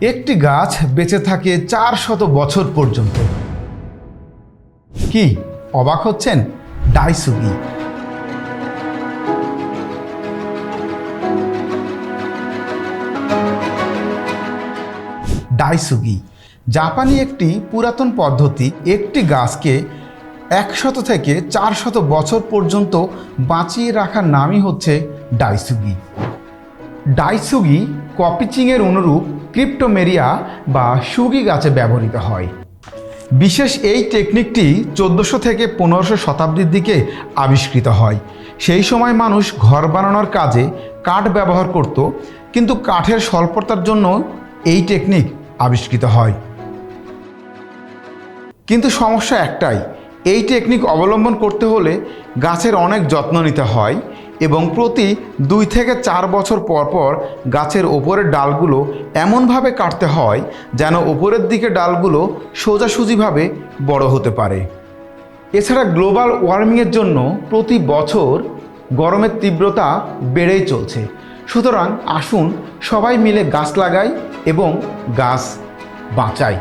একটি গাছ বেঁচে থাকে চার শত বছর পর্যন্ত। কি, অবাক হচ্ছেন? ডাইসুগি ডাইসুগি জাপানি একটি পুরাতন পদ্ধতি, একটি গাছকে একশত থেকে চারশত বছর পর্যন্ত বাঁচিয়ে রাখার নামই হচ্ছে ডাইসুগি ডাইসুগি কপিচিংয়ের অনুরূপ ক্রিপ্টোমেরিয়া বা সুগি গাছে ব্যবহৃত হয়। বিশেষ এই টেকনিকটি চোদ্দোশো থেকে পনেরোশো শতাব্দীর দিকে আবিষ্কৃত হয়। সেই সময় মানুষ ঘর বানানোর কাজে কাঠ ব্যবহার করত, কিন্তু কাঠের স্বল্পতার জন্য এই টেকনিক আবিষ্কৃত হয়। কিন্তু সমস্যা একটাই, এই টেকনিক অবলম্বন করতে হলে গাছের অনেক যত্ন নিতে হয় এবং প্রতি দুই থেকে চার বছর পর পর গাছের ওপরের ডালগুলো এমনভাবে কাটতে হয় যেন ওপরের দিকে ডালগুলো সোজাসুজিভাবে বড় হতে পারে। এছাড়া গ্লোবাল ওয়ার্মিংয়ের জন্য প্রতি বছর গরমের তীব্রতা বেড়েই চলছে। সুতরাং আসুন সবাই মিলে গাছ লাগাই এবং গাছ বাঁচাই।